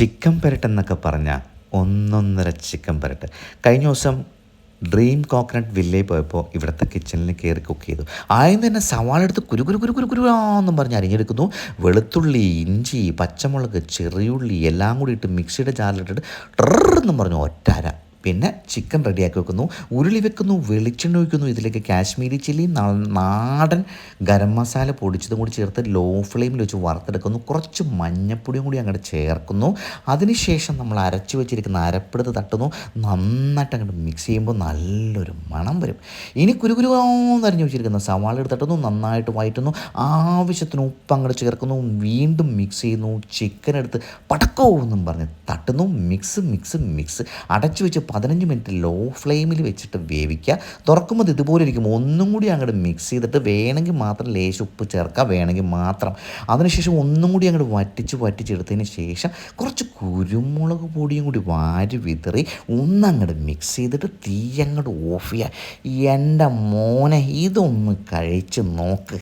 Chicken പെരട്ട് എന്നൊക്കെ പറഞ്ഞാൽ ഒന്നൊന്നര ചിക്കൻ പെരട്ട്. കഴിഞ്ഞ ദിവസം ഡ്രീം കോക്കനട്ട് വില്ലേജ് പോയപ്പോൾ ഇവിടുത്തെ കിച്ചണിൽ കയറി കുക്ക് ചെയ്തു. ആദ്യം തന്നെ സവാള എടുത്ത് കുരു കുരു കുരു കുരു കുരുവാന്നും പറഞ്ഞ് അരിഞ്ഞെടുക്കുന്നു. വെളുത്തുള്ളി ഇഞ്ചി പച്ചമുളക് ചെറിയുള്ളി എല്ലാം കൂടി ഇട്ട് മിക്സിയുടെ ജാറിലിട്ടിട്ട് ട്രെന്നും പറഞ്ഞു ഒറ്റാര പിന്നെ ചിക്കൻ റെഡിയാക്കി വെക്കുന്നു. ഉരുളി വെക്കുന്നു വെളിച്ചെണ്ണ ഒഴിക്കുന്നു. ഇതിലേക്ക് കാശ്മീരി ചില്ലിയും നാടൻ ഗരം മസാല പൊടിച്ചതും കൂടി ചേർത്ത് ലോ ഫ്ലെയിമിൽ വെച്ച് വറുത്തെടുക്കുന്നു. കുറച്ച് മഞ്ഞപ്പൊടിയും കൂടി അങ്ങോട്ട് ചേർക്കുന്നു. അതിനുശേഷം നമ്മൾ അരച്ചു വെച്ചിരിക്കുന്ന അരപ്പെടുത്ത് തട്ടുന്നു. നന്നായിട്ട് അങ്ങോട്ട് മിക്സ് ചെയ്യുമ്പോൾ നല്ലൊരു മണം വരും. ഇനി കുരുകുരുവാന്ന് അറിഞ്ഞു വെച്ചിരിക്കുന്ന സവാള എടുത്ത് തട്ടുന്നു. നന്നായിട്ട് വയറ്റുന്നു. ആവശ്യത്തിന് ഉപ്പ് അങ്ങോട്ട് ചേർക്കുന്നു. വീണ്ടും മിക്സ് ചെയ്യുന്നു. ചിക്കൻ എടുത്ത് പടക്കോ എന്നും പറഞ്ഞ് തട്ടുന്നു. മിക്സ് മിക്സ് മിക്സ് അടച്ചു വെച്ച് പതിനഞ്ച് മിനിറ്റ് ലോ ഫ്ലെയിമിൽ വെച്ചിട്ട് വേവിക്കുക. തുറക്കുമ്പോൾ ഇതുപോലെ ഇരിക്കും. ഒന്നും കൂടി അങ്ങോട്ട് മിക്സ് ചെയ്തിട്ട് വേണമെങ്കിൽ മാത്രം ലേശം ഉപ്പ് ചേർക്കുക. വേണമെങ്കിൽ മാത്രം. അതിനുശേഷം ഒന്നും കൂടി അങ്ങോട്ട് വറ്റിച്ച് വറ്റിച്ചെടുത്തതിന് ശേഷം കുറച്ച് കുരുമുളക് പൊടിയും കൂടി വാരി വിതറി ഒന്നങ്ങോട്ട് മിക്സ് ചെയ്തിട്ട് തീ അങ്ങോട്ട് ഓഫ് ചെയ്യുക. എന്റെ മോനെ ഇതൊന്ന് കഴിച്ച് നോക്ക്.